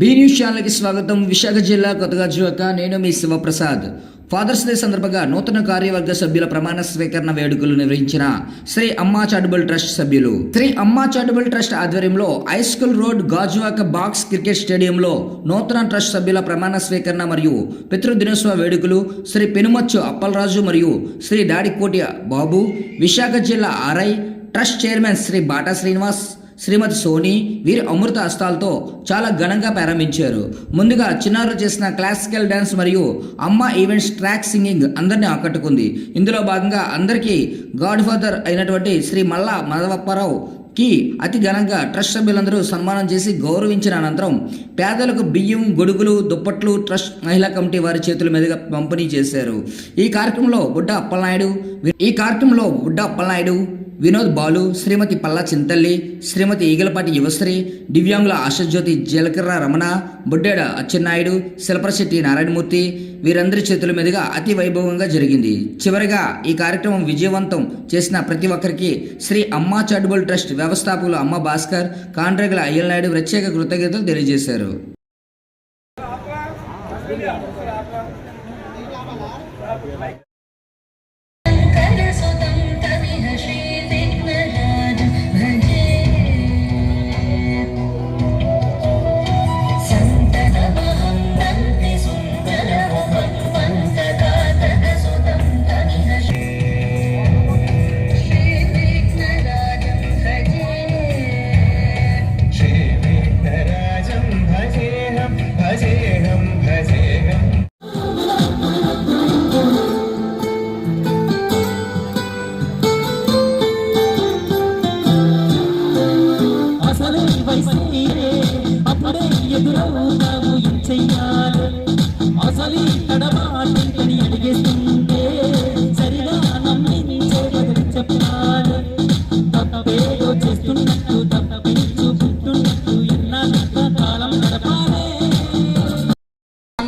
Be news ఛానల్కి స్వాగతం. విశాఖ జిల్లా కొత్తగా జువక నేను మీ శివప్రసాద్. ఫాదర్స్ డే సందర్భంగా నూతన కార్యవర్గ సభ్యుల ప్రమాణ స్వీకరణ వేడుకలు నిర్వహించిన శ్రీ అమ్మా చారిటబుల్ ట్రస్ట్ సభ్యులు. శ్రీ అమ్మా చారిటబుల్ ట్రస్ట్ ఆధ్వర్యంలో high school road Gajuwaka box cricket స్టేడియంలో నూతన ట్రస్ట్ సభ్యుల ప్రమాణ స్వీకరణ మరియు పితృ దినోత్సవ వేడుకలు శ్రీ పెనుమచ్చు అప్పలరాజు మరియు శ్రీ దాడికోటి బాబు విశాఖ జిల్లా RI trust chairman Shri Bata Srinivas Shrimati Soni వీరి అమృత హస్తాలతో చాలా ఘనంగా ప్రారంభించారు. ముందుగా చిన్నారులు చేసిన క్లాసికల్ డ్యాన్స్ మరియు అమ్మ ఈవెంట్స్ ట్రాక్ సింగింగ్ అందరినీ ఆకట్టుకుంది. ఇందులో భాగంగా అందరికీ గాడ్ ఫాదర్ అయినటువంటి శ్రీ మల్లా మాధవప్పారావు కి అతి ఘనంగా ట్రస్ట్ సభ్యులందరూ సన్మానం చేసి గౌరవించిన అనంతరం పేదలకు బియ్యం గొడుగులు దుప్పట్లు ట్రస్ట్ మహిళా కమిటీ వారి చేతుల మీదుగా పంపిణీ చేశారు. ఈ కార్యక్రమంలో బుడ్డ అప్పలనాయుడు ఈ కార్యక్రమంలో బుడ్డ అప్పలనాయుడు వినోద్ బాలు శ్రీమతి పల్లా చింతల్లి శ్రీమతి ఈగలపాటి యువశ్రీ దివ్యాంగుల ఆశజ్యోతి జీలకర్ర రమణ బుడ్డేడ అచ్చెన్నాయుడు శిల్పశెట్టి నారాయణమూర్తి వీరందరి చేతుల మీదుగా అతి వైభవంగా జరిగింది. చివరిగా ఈ కార్యక్రమం విజయవంతం చేసిన ప్రతి ఒక్కరికి శ్రీ అమ్మా చారిటబుల్ ట్రస్ట్ వ్యవస్థాపకులు అమ్మ భాస్కర్ కాండ్రేగుల అయ్యలనాయుడు ప్రత్యేక కృతజ్ఞతలు తెలియజేశారు.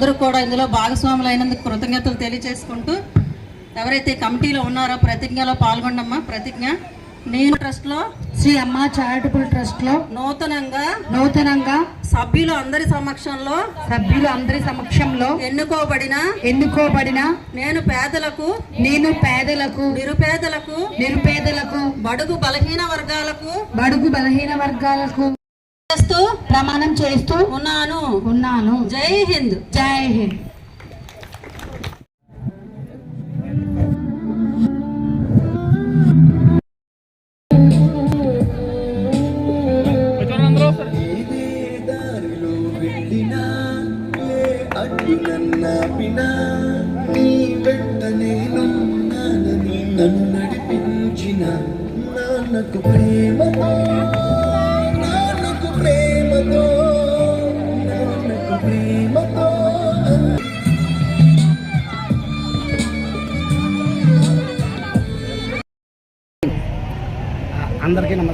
అందరూ కూడా ఇందులో భాగస్వాములు అయినందుకు కృతజ్ఞతలు తెలియజేసుకుంటూ ఎవరైతే కమిటీలో ఉన్నారో ప్రతిజ్ఞలో పాల్గొండమ్మా ప్రతిజ్ఞ. నేను ట్రస్ట్లో శ్రీ అమ్మ చారిటబుల్ ట్రస్ట్లో నూతనంగా నూతనంగా సభ్యులు అందరి సమక్షంలో సభ్యులు అందరి సమక్షంలో ఎన్నుకోబడిన ఎన్నుకోబడిన నేను పేదలకు నేను పేదలకు నిరుపేదలకు నిరుపేదలకు బడుగు బలహీన వర్గాలకు బడుగు బలహీన వర్గాలకు చేస్తూ ప్రమాణం చేస్తూ ఉన్నాను. ఉన్నాను. జై హింద్. జై హింద్.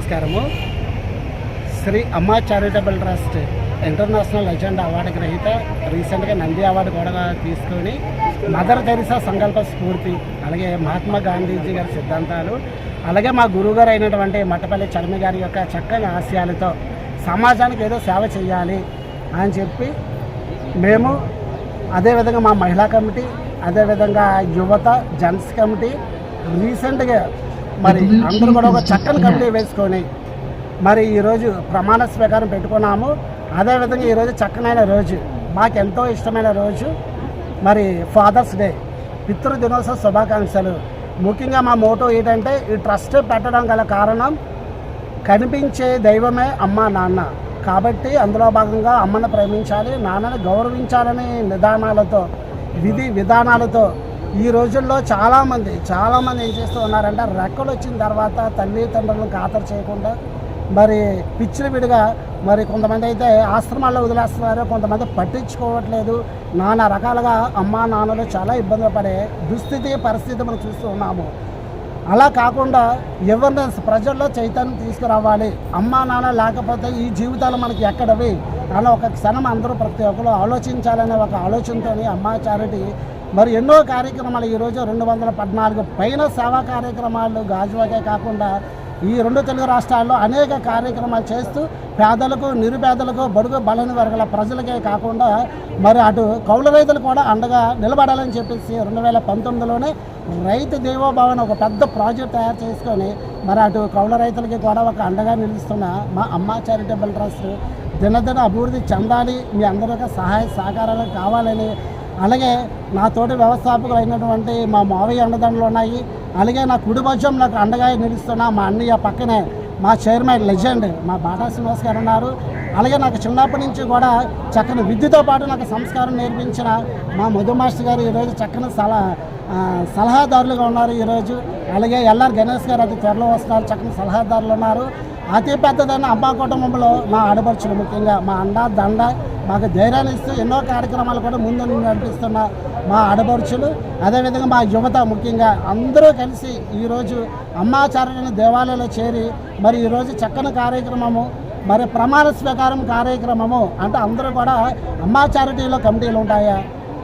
నమస్కారము. Shri Amma charitable trust international legend award గ్రహీత రీసెంట్గా నంది అవార్డు కూడా తీసుకొని మదర్ తెరిసా సంకల్ప స్ఫూర్తి అలాగే మహాత్మా గాంధీజీ గారి సిద్ధాంతాలు అలాగే మా గురువుగారు అయినటువంటి మట్టపల్లి చలమి గారి యొక్క చక్కని ఆశయాలతో సమాజానికి ఏదో సేవ చేయాలి అని చెప్పి మేము అదేవిధంగా మా మహిళా కమిటీ అదేవిధంగా యువత జెంట్స్ కమిటీ రీసెంట్గా మరి అందరూ కూడా ఒక చక్కని కమిటీ వేసుకొని మరి ఈరోజు ప్రమాణ స్వీకారం పెట్టుకున్నాము. అదేవిధంగా ఈరోజు చక్కనైన రోజు. మాకు ఎంతో ఇష్టమైన రోజు. మరి ఫాదర్స్ డే పితృ దినోత్సవ శుభాకాంక్షలు. ముఖ్యంగా మా మోటో ఏంటంటే ఈ ట్రస్ట్ పెట్టడం గల కారణం కనిపించే దైవమే అమ్మ నాన్న. కాబట్టి అందులో భాగంగా అమ్మను ప్రేమించాలి నాన్నని గౌరవించాలనే నిదానాలతో విధి విధానాలతో ఈ రోజుల్లో చాలామంది చాలామంది ఏం చేస్తూ ఉన్నారంటే రెక్కలు వచ్చిన తర్వాత తల్లిదండ్రులను ఖాతరు చేయకుండా మరి పిచ్చిలు విడిగా మరి కొంతమంది అయితే ఆశ్రమాల్లో వదిలేస్తున్నారు కొంతమంది పట్టించుకోవట్లేదు నానా రకాలుగా అమ్మా నాన్నలు చాలా ఇబ్బందులు పడే దుస్థితి పరిస్థితి మనం చూస్తూ ఉన్నాము. అలా కాకుండా అవేర్నెస్ ప్రజల్లో చైతన్యం తీసుకురావాలి అమ్మా నాన్న లేకపోతే ఈ జీవితాలు మనకి ఎక్కడవి? అలా ఒక క్షణం అందరూ ప్రతి ఒక్కరు ఆలోచించాలనే ఒక ఆలోచనతో అమ్మా చారిటీ మరి ఎన్నో కార్యక్రమాలు ఈరోజు రెండు వందల పద్నాలుగు పైన సేవా కార్యక్రమాలు గాజువాకే కాకుండా ఈ రెండు తెలుగు రాష్ట్రాల్లో అనేక కార్యక్రమాలు చేస్తూ పేదలకు నిరుపేదలకు బడుగు బలని వర్గాల ప్రజలకే కాకుండా మరి అటు కౌలు రైతులు కూడా అండగా నిలబడాలని చెప్పేసి రెండు వేల పంతొమ్మిదిలోనే రైతు దేవోభావన ఒక పెద్ద ప్రాజెక్ట్ తయారు చేసుకొని మరి అటు కౌల రైతులకి కూడా ఒక అండగా నిలుస్తున్న మా అమ్మ చారిటబుల్ ట్రస్ట్ దినదిన అభివృద్ధి చెందాలి మీ అందరి సహాయ సహకారాలు కావాలని అలాగే నా తోటి వ్యవస్థాపకులు అయినటువంటి మా మావయ్య అండదండలు ఉన్నాయి. అలాగే నా కుడి నాకు అండగా నిలుస్తున్న మా అన్నయ్య పక్కనే మా చైర్మన్ లెజెండ్ మా బాటా శ్రీనివాస్ గారు ఉన్నారు. అలాగే నాకు చిన్నప్పటి నుంచి కూడా చక్కని విద్యతో పాటు నాకు సంస్కారం నేర్పించిన మా మధు మాస్టర్ గారు ఈరోజు చక్కని సలహా సలహాదారులుగా ఉన్నారు ఈరోజు. అలాగే ఎల్ఆర్ గణేష్ గారు అది త్వరలో వస్తారు చక్కని సలహాదారులు ఉన్నారు. అతి పెద్దదైన అబ్బా కుటుంబంలో మా ఆడపడుచులు ముఖ్యంగా మా అండ దండ మాకు ధైర్యాన్ని ఇస్తూ ఎన్నో కార్యక్రమాలు కూడా ముందు నడిపిస్తున్న మా ఆడపడుచులు. అదేవిధంగా మా యువత ముఖ్యంగా అందరూ కలిసి ఈరోజు అమ్మాచార్యుని దేవాలయంలో చేరి మరి ఈరోజు చక్కని కార్యక్రమము మరి ప్రమాణ స్వీకారం కార్యక్రమము అంటే అందరూ కూడా అమ్మా చారిటీలో కమిటీలు ఉంటాయా?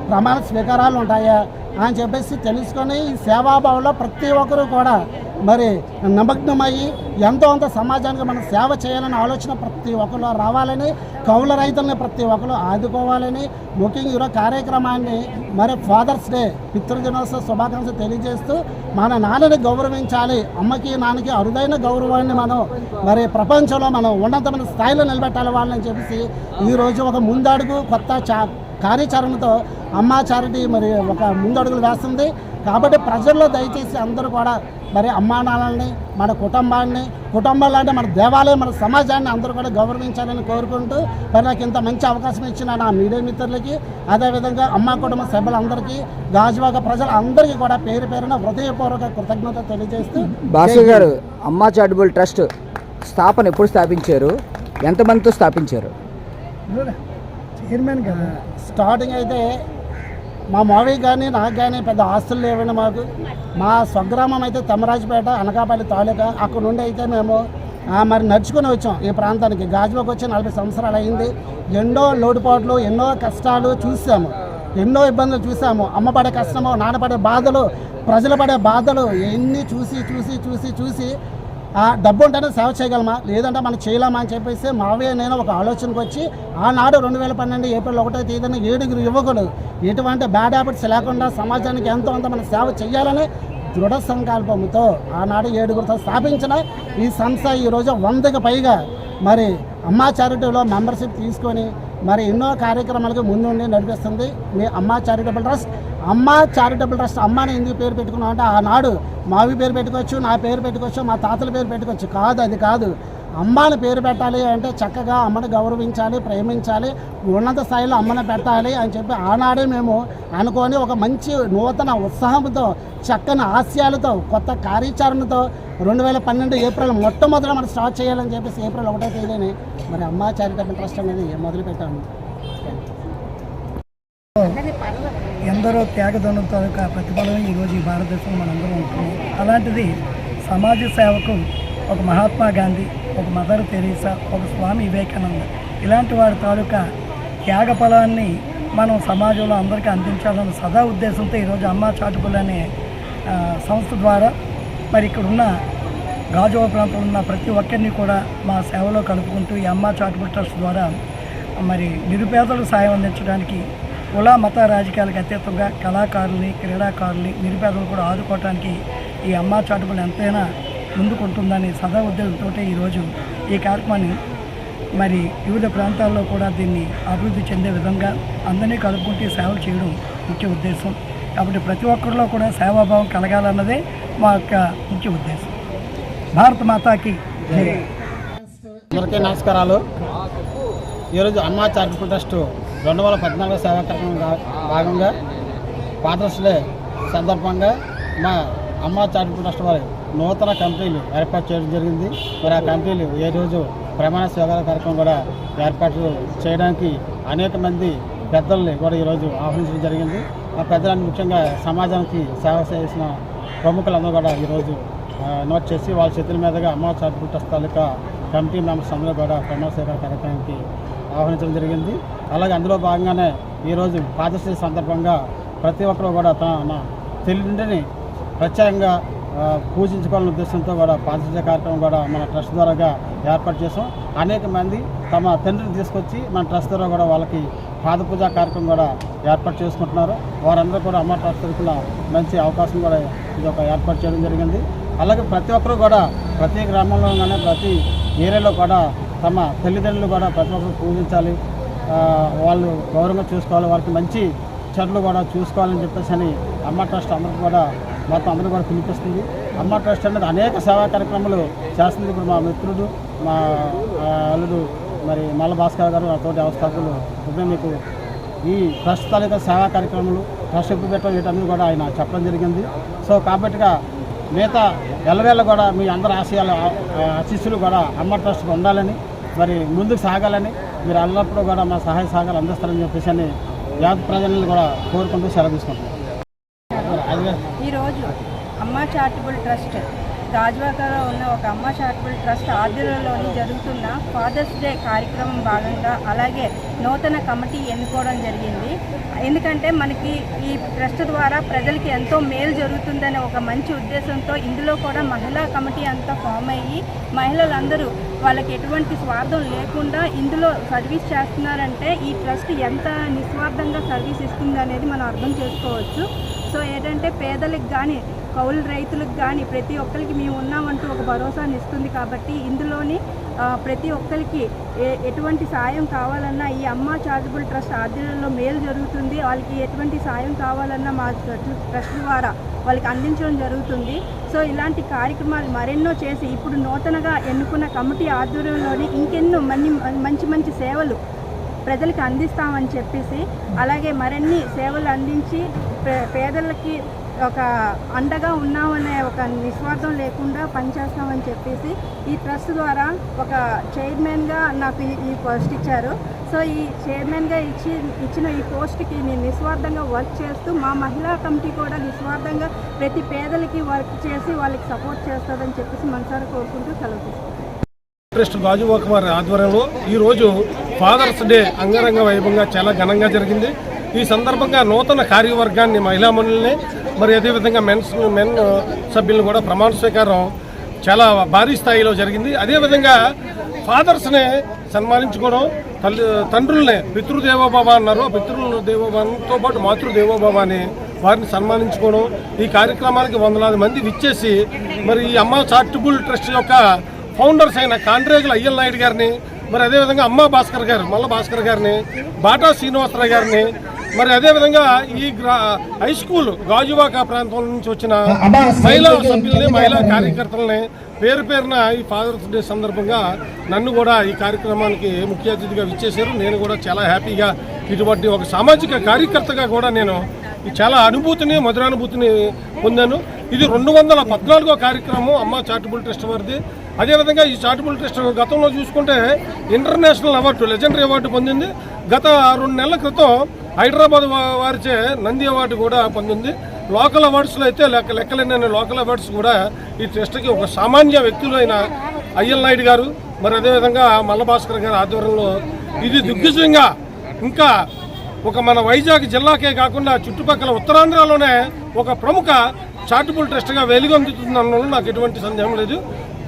ప్రమాణ స్వీకారాలు ఉంటాయా? అని చెప్పేసి తెలుసుకొని ఈ సేవాభావంలో ప్రతి ఒక్కరూ కూడా మరి నిమగ్నమయ్యి ఎంతో అంత సమాజానికి మనం సేవ చేయాలని ఆలోచన ప్రతి ఒక్కరు రావాలని కౌల రైతులను ప్రతి ఒక్కరు ఆదుకోవాలని ముఖ్యంగా ఈరోజు కార్యక్రమాన్ని మరి ఫాదర్స్ డే పితృదినోత్సవ శుభాకాంక్షలు తెలియజేస్తూ మన నాన్నని గౌరవించాలి అమ్మకి నాన్నకి అరుదైన గౌరవాన్ని మనం మరి ప్రపంచంలో మనం ఉన్నతమైన స్థాయిలో నిలబెట్టాలి వాళ్ళని చెప్పేసి ఈరోజు ఒక ముందడుగు కొత్త చా కార్యాచరణతో అమ్మా చారిటీ మరి ఒక ముందడుగులు వేస్తుంది. కాబట్టి ప్రజల్లో దయచేసి అందరూ కూడా మరి అమ్మా నాన్నల్ని మన కుటుంబాన్ని కుటుంబాలు అంటే మన దేవాలయం మన సమాజాన్ని అందరూ కూడా గౌరవించాలని కోరుకుంటూ మరి నాకు ఇంత మంచి అవకాశం ఇచ్చిన నా మీడియా మిత్రులకి అదేవిధంగా అమ్మా కుటుంబ సభ్యులందరికీ గాజువాక ప్రజలందరికీ కూడా పేరు పేరున హృదయపూర్వక కృతజ్ఞత తెలియజేస్తూ బాసు గారు అమ్మా చారిటబుల్ ట్రస్ట్ స్థాపన ఎప్పుడు స్థాపించారు? ఎంతమందితో స్థాపించారు? చైర్మన్ కదా. స్టార్టింగ్ అయితే మా మావి కానీ నాకు కానీ పెద్ద ఆస్తులు లేవండి మాకు. మా స్వగ్రామం అయితే తమరాజపేట అనకాపల్లి తాలూకా. అక్కడ నుండి అయితే మేము మరి నడుచుకుని వచ్చాం ఈ ప్రాంతానికి. గాజువాకి వచ్చి నలభై సంవత్సరాలు అయింది. ఎన్నో లోటుపాట్లు ఎన్నో కష్టాలు చూసాము. ఎన్నో ఇబ్బందులు చూసాము. అమ్మ పడే కష్టము నాన్నపడే బాధలు ప్రజలు పడే బాధలు ఎన్ని చూసి చూసి చూసి చూసి డబ్బు ఉంటేనే సేవ చేయగలమా? లేదంటే మనం చేయలేమా అని చెప్పేసి మావయ్య నేను ఒక ఆలోచనకు వచ్చి ఆనాడు రెండు వేల పన్నెండు ఏప్రిల్ ఒకటో తేదీన ఏడుగురు యువకులు ఎటువంటి బ్యాడ్ హ్యాబిట్స్ లేకుండా సమాజానికి ఎంతో అంత మనం సేవ చేయాలని దృఢ సంకల్పంతో ఆనాడు ఏడుగురితో స్థాపించిన ఈ సంస్థ ఈరోజు వందకి పైగా మరి అమ్మా చారిటీలో మెంబర్షిప్ తీసుకొని మరి ఎన్నో కార్యక్రమాలకు ముందుండి నడిపిస్తుంది. మీ Amma charitable trust Amma charitable trust అమ్మని ఎందుకు పేరు పెట్టుకున్నాం అంటే ఆనాడు మావి పేరు పెట్టుకోవచ్చు నా పేరు పెట్టుకోవచ్చు మా తాతల పేరు పెట్టుకోవచ్చు. కాదు అది కాదు. అమ్మని పేరు పెట్టాలి అంటే చక్కగా అమ్మని గౌరవించాలి ప్రేమించాలి ఉన్నత స్థాయిలో అమ్మని పెట్టాలి అని చెప్పి ఆనాడే మేము అనుకొని ఒక మంచి నూతన ఉత్సాహంతో చక్కని ఆశయాలతో కొత్త కార్యాచరణతో రెండు వేల పన్నెండు ఏప్రిల్ మొట్టమొదట మనం స్టార్ట్ చేయాలని చెప్పేసి ఏప్రిల్ ఒకటో తేదీని మరి అమ్మా చారిటబుల్ ట్రస్ట్ అనేది మొదలుపెట్టాము. అందరూ త్యాగదనం తాలూకా ప్రతిఫలం ఈరోజు ఈ భారతదేశంలో మనందరం ఉంటున్నాం. అలాంటిది సమాజ సేవకు ఒక మహాత్మా గాంధీ ఒక మదర్ తెరీసా ఒక స్వామి వివేకానంద ఇలాంటి వారి తాలూకా త్యాగ ఫలాన్ని మనం సమాజంలో అందరికీ అందించాలన్న సదా ఉద్దేశంతో ఈరోజు అమ్మా చాటుకులు అనే సంస్థ ద్వారా మరి ఇక్కడ ఉన్న గాజువా ప్రాంతంలో ఉన్న ప్రతి ఒక్కరిని కూడా మా సేవలో కలుపుకుంటూ ఈ అమ్మ చాటుకుల ట్రస్ట్ ద్వారా మరి నిరుపేదలకు సాయం అందించడానికి కుల మత రాజకీయాలకు అతీతంగా కళాకారుల్ని క్రీడాకారుల్ని నిరుపేదలు కూడా ఆదుకోవడానికి ఈ అమ్మా చాటుబులు ఎంతైనా ముందుకుంటుందని సదా ఉద్దేశంతో ఈరోజు ఈ కార్యక్రమాన్ని మరి వివిధ ప్రాంతాల్లో కూడా దీన్ని అభివృద్ధి చెందే విధంగా అందరినీ కలుపుకుంటూ సేవలు చేయడం ముఖ్య ఉద్దేశం. కాబట్టి ప్రతి ఒక్కరిలో కూడా సేవాభావం కలగాలన్నదే మా యొక్క ముఖ్య ఉద్దేశం. భారత మాతాకి అందరికీ నమస్కారాలు. ఈరోజు అమ్మా చారిటబుల్ ట్రస్ట్ రెండు వేల పద్నాలుగు సేవా కార్యక్రమం భాగంగా ఫాదర్స్ డే సందర్భంగా మా అమ్మా చారిటబుల్ ట్రస్ట్ వారి నూతన కమిటీలు ఏర్పాటు చేయడం జరిగింది. మరి ఆ కమిటీలు ఏ రోజు ప్రమాణ సేవల కార్యక్రమం కూడా ఏర్పాటు చేయడానికి అనేక మంది పెద్దల్ని కూడా ఈరోజు ఆహ్వానించడం జరిగింది. ఆ పెద్దలను ముఖ్యంగా సమాజానికి సేవ చేసిన ప్రముఖులందరూ కూడా ఈరోజు నోట్ చేసి వాళ్ళ చేతుల మీదుగా అమ్మ చారిటబుల్ ట్రస్ట్ తాలూకా కమిటీ మెంబర్స్ అందరూ కూడా ప్రమాణ సేవల కార్యక్రమానికి ఆహ్వానించడం జరిగింది. అలాగే అందులో భాగంగానే ఈరోజు పాదశ్రీ సందర్భంగా ప్రతి ఒక్కరు కూడా తన తల్లిదండ్రిని ప్రత్యేకంగా పూజించుకోవాలనే ఉద్దేశంతో కూడా పాదశ్రీ కార్యక్రమం కూడా మన ట్రస్ట్ ద్వారాగా ఏర్పాటు చేసాం అనేక మంది తమ తండ్రిని తీసుకొచ్చి మన ట్రస్ట్ ద్వారా కూడా వాళ్ళకి పాదపూజ కార్యక్రమం కూడా ఏర్పాటు చేసుకుంటున్నారు. వారందరూ కూడా అమ్మ ట్రస్ట్ తరఫున మంచి అవకాశం కూడా ఇది ఒక ఏర్పాటు చేయడం జరిగింది. అలాగే ప్రతి ఒక్కరూ కూడా ప్రతి గ్రామంలో కానీ ప్రతి ఏరియాలో కూడా తమ తల్లిదండ్రులు కూడా ప్రతి ఒక్కరు పూజించాలి. వాళ్ళు గౌరవంగా చూసుకోవాలి. వాళ్ళకి మంచి చెట్లు కూడా చూసుకోవాలని చెప్పేసి అని అమ్మ ట్రస్ట్ అందరికి కూడా మొత్తం అందరూ కూడా పిలిపిస్తుంది. అమ్మ ట్రస్ట్ అనేది అనేక సేవా కార్యక్రమాలు చేస్తుంది. ఇప్పుడు మా మిత్రుడు మా అల్లుడు మరి మల్ల భాస్కర్ గారు తోటి వ్యవస్థాపకులు. ఇప్పుడు మీకు ఈ ట్రస్ట్ తాలూకా సేవా కార్యక్రమాలు ట్రస్ట్ ఎప్పుడు పెట్టడం వీటన్నీ కూడా ఆయన చెప్పడం జరిగింది. సో కాబట్టిగా మిగతా ఎల్లవేళ కూడా మీ అందరి ఆశయాల ఆశీస్సులు కూడా అమ్మ ట్రస్ట్కి ఉండాలని మరి ముందుకు సాగాలని మీరు అల్లప్పుడు కూడా మా సహాయ సహకారాలు అందిస్తారని చెప్పేసి అని యాద ప్రజలను కూడా కోరుకుంటూ సెలవు ఈరోజు అమ్మ చారిటబుల్ ట్రస్ట్ గాజువాకలో ఉన్న ఒక అమ్మ చారిటబుల్ ట్రస్ట్ ఆధ్వర్యంలోని జరుగుతున్న ఫాదర్స్ డే కార్యక్రమం భాగంగా అలాగే నూతన కమిటీ ఎన్నుకోవడం జరిగింది. ఎందుకంటే మనకి ఈ ట్రస్ట్ ద్వారా ప్రజలకి ఎంతో మేలు జరుగుతుందనే ఒక మంచి ఉద్దేశంతో ఇందులో కూడా మహిళా కమిటీ అంతా ఫామ్ అయ్యి మహిళలందరూ వాళ్ళకి ఎటువంటి స్వార్థం లేకుండా ఇందులో సర్వీస్ చేస్తున్నారంటే ఈ ట్రస్ట్ ఎంత నిస్వార్థంగా సర్వీస్ ఇస్తుంది అనేది మనం అర్థం చేసుకోవచ్చు. సో ఏంటంటే పేదలకు కానీ కౌలు రైతులకు కానీ ప్రతి ఒక్కరికి మేము ఉన్నామంటూ ఒక భరోసాని ఇస్తుంది కాబట్టి ఇందులోని ప్రతి ఒక్కరికి ఏ- ఎటువంటి సాయం కావాలన్నా ఈ అమ్మ చారిటబుల్ ట్రస్ట్ ఆధ్వర్యంలో మేలు జరుగుతుంది. వాళ్ళకి ఎటువంటి సాయం కావాలన్నా మా ట్రస్ట్ ద్వారా వాళ్ళకి అందించడం జరుగుతుంది. సో ఇలాంటి కార్యక్రమాలు మరెన్నో చేసి ఇప్పుడు నూతనగా ఎన్నుకున్న కమిటీ ఆధ్వర్యంలోని ఇంకెన్నో మన్ని మంచి మంచి సేవలు ప్రజలకు అందిస్తామని చెప్పేసి అలాగే మరిన్ని సేవలు అందించి పే- పేదలకి ఒక అండగా ఉన్నామనే ఒక నిస్వార్థం లేకుండా పనిచేస్తామని చెప్పేసి ఈ ట్రస్ట్ ద్వారా ఒక చైర్మన్గా నాకు ఈ- ఈ పోస్ట్ ఇచ్చారు. సో ఈ చైర్మన్గా ఇచ్చి ఇచ్చిన ఈ పోస్ట్కి నేను నిస్వార్థంగా వర్క్ చేస్తూ మా మహిళా కమిటీ కూడా నిస్వార్థంగా ప్రతి పేదలకి వర్క్ చేసి వాళ్ళకి సపోర్ట్ చేస్తుందని చెప్పేసి మనసారి కోరుకుంటూ సెలవు తీసుకుంటాను ట్రస్ట్ గాజువాక వారి ఆధ్వర్యంలో ఈరోజు ఫాదర్స్ డే అంగరంగ వైభవంగా చాలా ఘనంగా జరిగింది. ఈ సందర్భంగా నూతన కార్యవర్గాన్ని మహిళా మనుల్ని మరి అదేవిధంగా మెన్స్ మెన్ సభ్యులను కూడా ప్రమాణ స్వీకారం చాలా భారీ స్థాయిలో జరిగింది. అదేవిధంగా ఫాదర్స్నే సన్మానించుకోవడం తల్లి తండ్రులనే పితృదేవోభవ అన్నారు. పితృ దేవోభవంతో పాటు మాతృదేవోభవ అని వారిని సన్మానించుకోవడం ఈ కార్యక్రమానికి వందలాది మంది విచ్చేసి మరి ఈ అమ్మ చారిటబుల్ ట్రస్ట్ యొక్క ఫౌండర్స్ అయిన కాండ్రేగుల అయ్యల్ నాయుడు గారిని మరి అదేవిధంగా అమ్మ భాస్కర్ గారు మల్ల భాస్కర్ గారిని బాటా శ్రీనివాసరావు గారిని మరి అదేవిధంగా ఈ గ్రా హై స్కూల్ గాజువాక ప్రాంతం నుంచి వచ్చిన మహిళా సభ్యుల్ని మహిళా కార్యకర్తలని పేరు పేరున ఈ ఫాదర్స్ డే సందర్భంగా నన్ను కూడా ఈ కార్యక్రమానికి ముఖ్య అతిథిగా విచ్చేశారు. నేను కూడా చాలా హ్యాపీగా ఇటువంటి ఒక సామాజిక కార్యకర్తగా కూడా నేను ఈ చాలా అనుభూతిని మధురానుభూతిని పొందాను. ఇది రెండు వందల పద్నాలుగో కార్యక్రమం అమ్మ చారిటబుల్ ట్రస్ట్ వారిది. అదేవిధంగా ఈ చారిటబుల్ ట్రస్ట్ గతంలో చూసుకుంటే ఇంటర్నేషనల్ అవార్డు లెజెండరీ అవార్డు పొందింది. గత రెండు నెలల క్రితం హైదరాబాద్ వారిచే నంది అవార్డు కూడా పొందింది. లోకల్ అవార్డ్స్లో అయితే లెక్క లెక్కలేని లోకల్ అవార్డ్స్ కూడా ఈ ట్రస్ట్కి ఒక సామాన్య వ్యక్తులు అయిన అయ్యల్ నాయుడు గారు మరి అదేవిధంగా మల్లభాస్కర్ గారి ఆధ్వర్యంలో ఇది దిగ్విజయంగా ఇంకా ఒక మన వైజాగ్ జిల్లాకే కాకుండా చుట్టుపక్కల ఉత్తరాంధ్రలోనే ఒక ప్రముఖ చారిటబుల్ ట్రస్ట్గా వెలుగొందుతుందనలో నాకు ఎటువంటి సందేహం లేదు.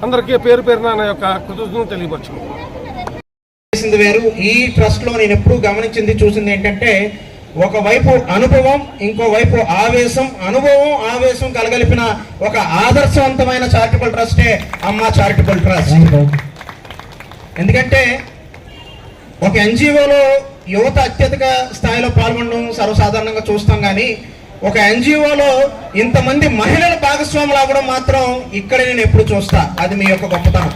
అందరికీ పేరు పేరున నా యొక్క కృతజ్ఞతలు తెలియపరచుకుంటున్నాను. వేరు. ఈ ట్రస్ట్లో నేను ఎప్పుడు గమనించింది చూసింది ఏంటంటే ఒకవైపు అనుభవం ఇంకోవైపు ఆవేశం. అనుభవం ఆవేశం కలగలిపిన ఒక ఆదర్శవంతమైన చారిటబుల్ ట్రస్టే అమ్మ చారిటబుల్ ట్రస్ట్ ఎందుకంటే ఒక ఎన్జిఓలో యువత అత్యధిక స్థాయిలో పాల్గొనడం సర్వసాధారణంగా చూస్తాం కానీ ఒక ఎన్జిఓలో ఇంతమంది మహిళల భాగస్వాములు అవ్వడం మాత్రం ఇక్కడ నేను ఎప్పుడు చూస్తా. అది మీ యొక్క గొప్పతనం.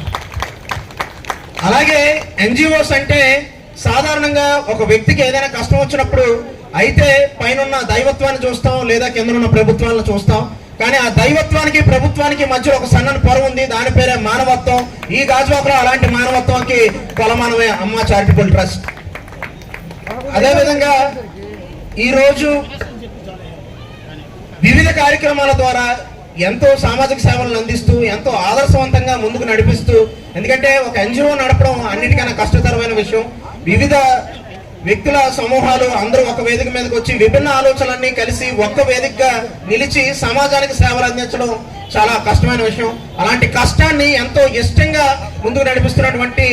అలాగే ఎన్జిఓస్ అంటే సాధారణంగా ఒక వ్యక్తికి ఏదైనా కష్టం వచ్చినప్పుడు అయితే పైన దైవత్వాన్ని చూస్తాం లేదా కింద ఉన్న ప్రభుత్వాలను చూస్తాం. కానీ ఆ దైవత్వానికి ప్రభుత్వానికి మధ్యలో ఒక సన్నని పొర ఉంది. దాని పేరే మానవత్వం. ఈ గాజువాకలో అలాంటి మానవత్వానికి కొలమానమే అమ్మ చారిటబుల్ ట్రస్ట్. అదేవిధంగా ఈరోజు వివిధ కార్యక్రమాల ద్వారా ఎంతో సామాజిక సేవలను అందిస్తూ ఎంతో ఆదర్శవంతంగా ముందుకు నడిపిస్తూ ఎందుకంటే ఒక ఎన్జిఓ నడపడం అన్నిటికన్నా కష్టతరమైన విషయం. వివిధ వ్యక్తుల సమూహాలు అందరూ ఒక వేదిక మీదకి వచ్చి విభిన్న ఆలోచనలన్నీ కలిసి ఒక్క వేదికగా నిలిచి సమాజానికి సేవలు అందించడం చాలా కష్టమైన విషయం. అలాంటి కష్టాన్ని ఎంతో ఇష్టంగా ముందుకు నడిపిస్తున్నటువంటి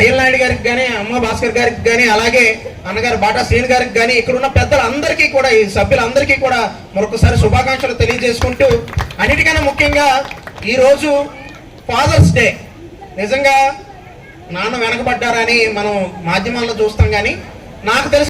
అయ్యల్ నాయుడు గారికి కానీ అమ్మ భాస్కర్ గారికి కానీ అలాగే అన్నగారు బాటా శ్రీని గారికి కానీ ఇక్కడ ఉన్న పెద్దలందరికీ కూడా ఈ సభ్యులందరికీ కూడా మరొకసారి శుభాకాంక్షలు తెలియజేసుకుంటూ అన్నిటికన్నా ముఖ్యంగా ఈ రోజు ఫాదర్స్ డే. నిజంగా నాన్న వెనకబడ్డారని మనం మాధ్యమాల్లో చూస్తాం కానీ నాకు తెలిసి